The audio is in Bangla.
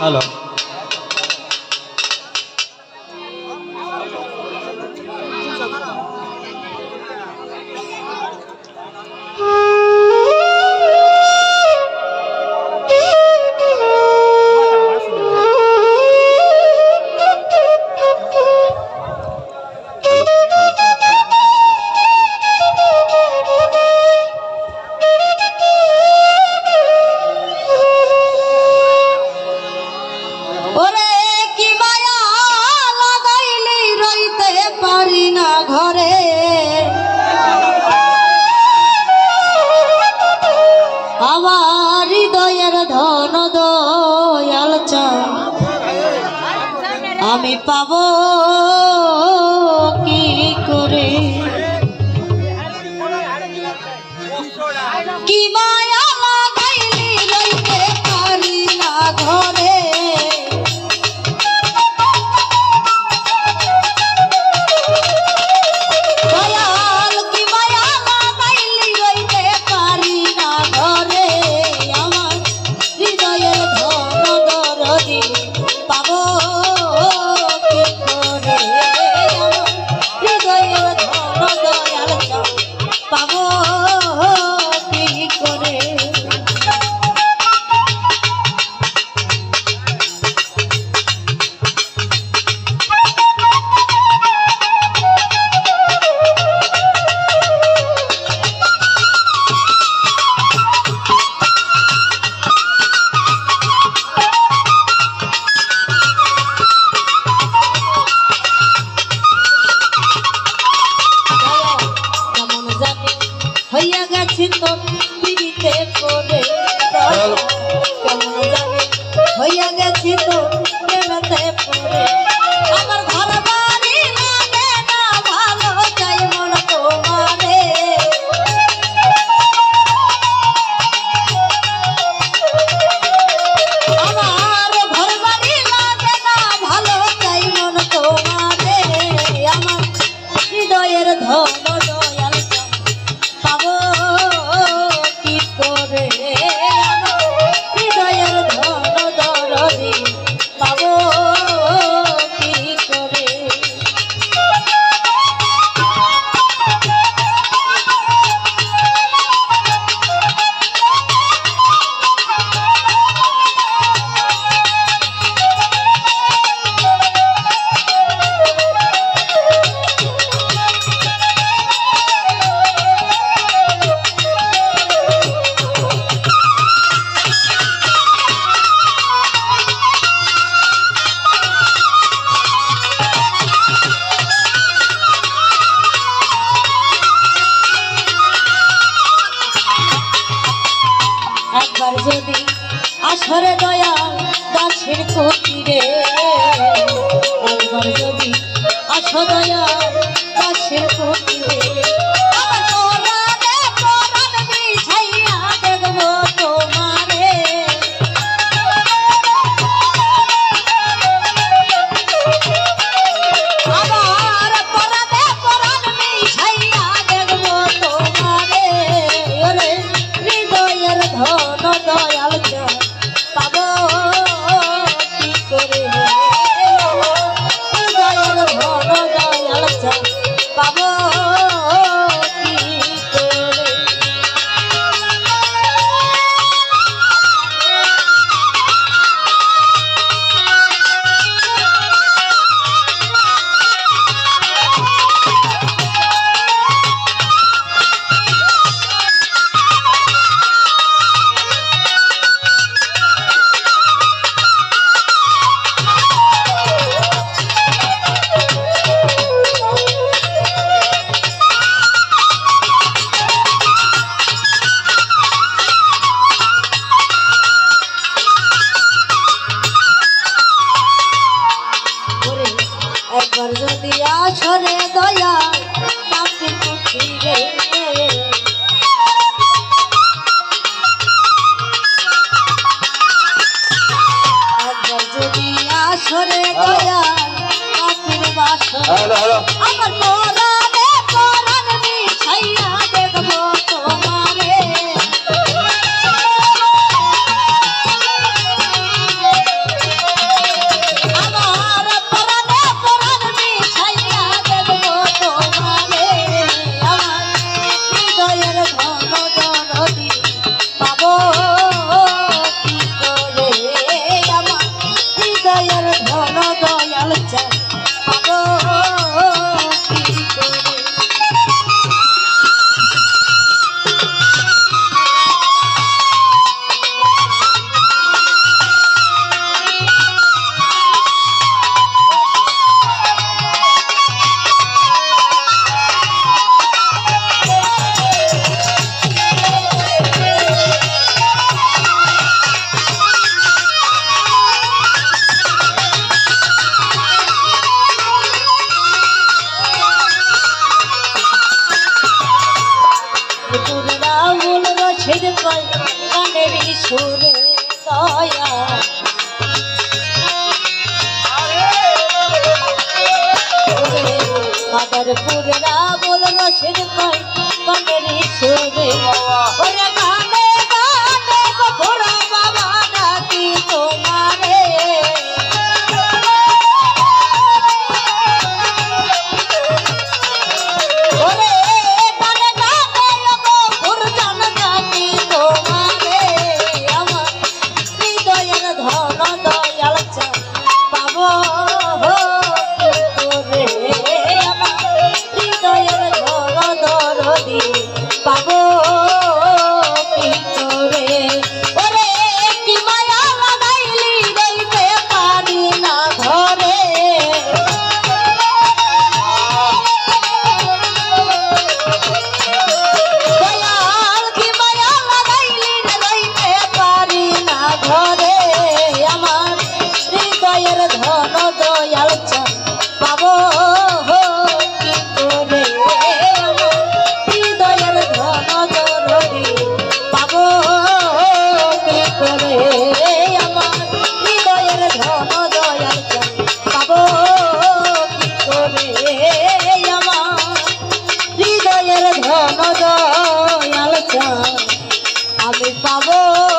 હલો. গাছের কুটিরে একবার যদি আস দয়া আমার ঠাকুর রাহুল রসের কয় কানের সুরে দয়া। মাদারপুর রাহুল রসের কয় mi favor.